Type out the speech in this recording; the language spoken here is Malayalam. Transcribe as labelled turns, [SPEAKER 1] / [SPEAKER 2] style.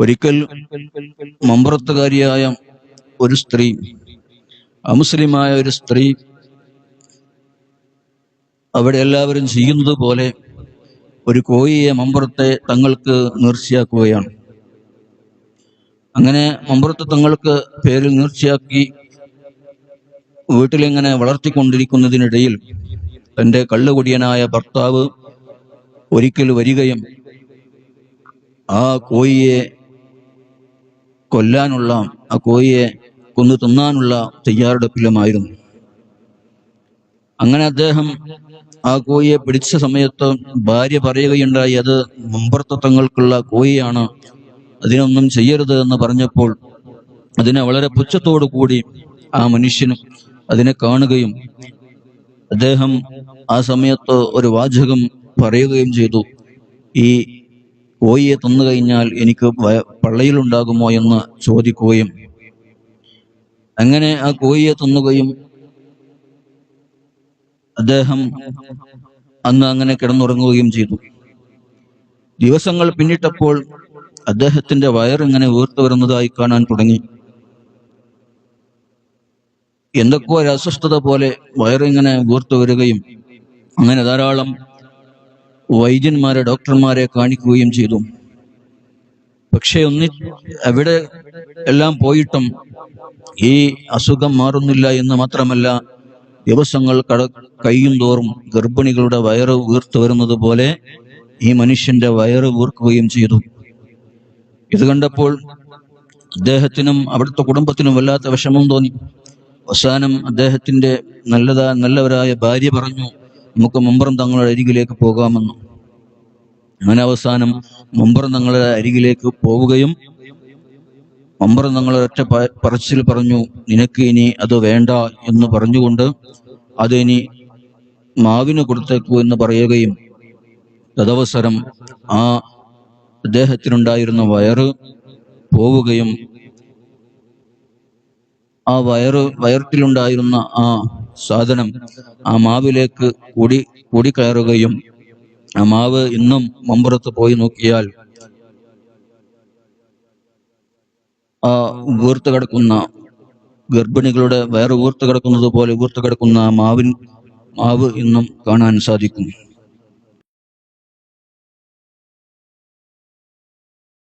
[SPEAKER 1] ഒരിക്കൽ മമ്പുറത്തുകാരിയായ ഒരു സ്ത്രീ അമുസ്ലിമായ ഒരു സ്ത്രീ അവിടെ എല്ലാവരും ചെയ്യുന്നത് പോലെ ഒരു കോയിയെ മമ്പുറത്തെ തങ്ങൾക്ക് നേർച്ചയാക്കുകയാണ്. അങ്ങനെ മമ്പുറത്ത് തങ്ങൾക്ക് പേരിൽ നേർച്ചയാക്കി വീട്ടിലിങ്ങനെ വളർത്തിക്കൊണ്ടിരിക്കുന്നതിനിടയിൽ തന്റെ കള്ളുകുടിയനായ ഭർത്താവ് ഒരിക്കൽ വരികയും ആ കോഴിയെ കൊല്ലാനുള്ള ആ കോഴിയെ കൊന്നു തിന്നാനുള്ള തയ്യാറെടുപ്പിലുമായിരുന്നു. അങ്ങനെ അദ്ദേഹം ആ കോഴിയെ പിടിച്ച സമയത്ത് ഭാര്യ പറയുകയുണ്ടായി അത് മുമ്പർത്തത്വങ്ങൾക്കുള്ള കോഴിയാണ് അതിനൊന്നും ചെയ്യരുത് എന്ന് പറഞ്ഞപ്പോൾ അതിനെ വളരെ പുച്ഛത്തോടു കൂടി ആ മനുഷ്യനും അതിനെ കാണുകയും അദ്ദേഹം ആ സമയത്ത് ഒരു വാചകം പറയുകയും ചെയ്തു. ഈ കോഴിയെ തന്നു കഴിഞ്ഞാൽ എനിക്ക് പള്ളയിലുണ്ടാകുമോ എന്ന് ചോദിക്കുകയും അങ്ങനെ ആ കോഴിയെ തിന്നുകയും അദ്ദേഹം അന്ന് അങ്ങനെ കിടന്നുറങ്ങുകയും ചെയ്തു. ദിവസങ്ങൾ പിന്നിട്ടപ്പോൾ അദ്ദേഹത്തിന്റെ വയറിങ്ങനെ വീർത്തു വരുന്നതായി കാണാൻ തുടങ്ങി. എന്തൊക്കെയോ ഒരു അസ്വസ്ഥത പോലെ വയറിങ്ങനെ വീർത്തു വരികയും അങ്ങനെ ധാരാളം വൈദ്യന്മാരെ ഡോക്ടർമാരെ കാണിക്കുകയും ചെയ്തു. പക്ഷെ ഒന്നി അവിടെ എല്ലാം പോയിട്ടും ഈ അസുഖം മാറുന്നില്ല എന്ന് മാത്രമല്ല ദിവസങ്ങൾ കട കയ്യും തോറും ഗർഭിണികളുടെ വയറ് വീർത്തു വരുന്നത് പോലെ ഈ മനുഷ്യന്റെ വയറ് വീർക്കുകയും ചെയ്തു. ഇത് കണ്ടപ്പോൾ അദ്ദേഹത്തിനും അവിടുത്തെ കുടുംബത്തിനും വല്ലാത്ത വിഷമം തോന്നി. അവസാനം അദ്ദേഹത്തിന്റെ നല്ലതാ നല്ലവരായ ഭാര്യ പറഞ്ഞു നമുക്ക് മുമ്പറും തങ്ങളുടെ അരികിലേക്ക് പോകാമെന്ന്. അങ്ങനെ അവസാനം മുമ്പർ തങ്ങളുടെ അരികിലേക്ക് പോവുകയും മുമ്പർ തങ്ങൾ ഒറ്റ പറച്ചിൽ പറഞ്ഞു നിനക്ക് ഇനി അത് വേണ്ട എന്ന് പറഞ്ഞുകൊണ്ട് അത് ഇനി മാവിന് കൊടുത്തേക്കൂ എന്ന് പറയുകയും തദവസരം ആ അദ്ദേഹത്തിനുണ്ടായിരുന്ന വയറ് പോവുകയും ആ വയറ് വയറ്റിലുണ്ടായിരുന്ന ആ സാധനം ആ മാവിലേക്ക് കൂടി കൂടിക്കയറുകയും ആ മാവ് ഇന്നും മമ്പുറത്ത് പോയി നോക്കിയാൽ ആ വീർത്ത് കിടക്കുന്ന ഗർഭിണികളുടെ വയറ് വീർത്ത് കിടക്കുന്നത് പോലെ വീർത്ത് കിടക്കുന്ന മാവിൻ മാവ് ഇന്നും കാണാൻ സാധിക്കും.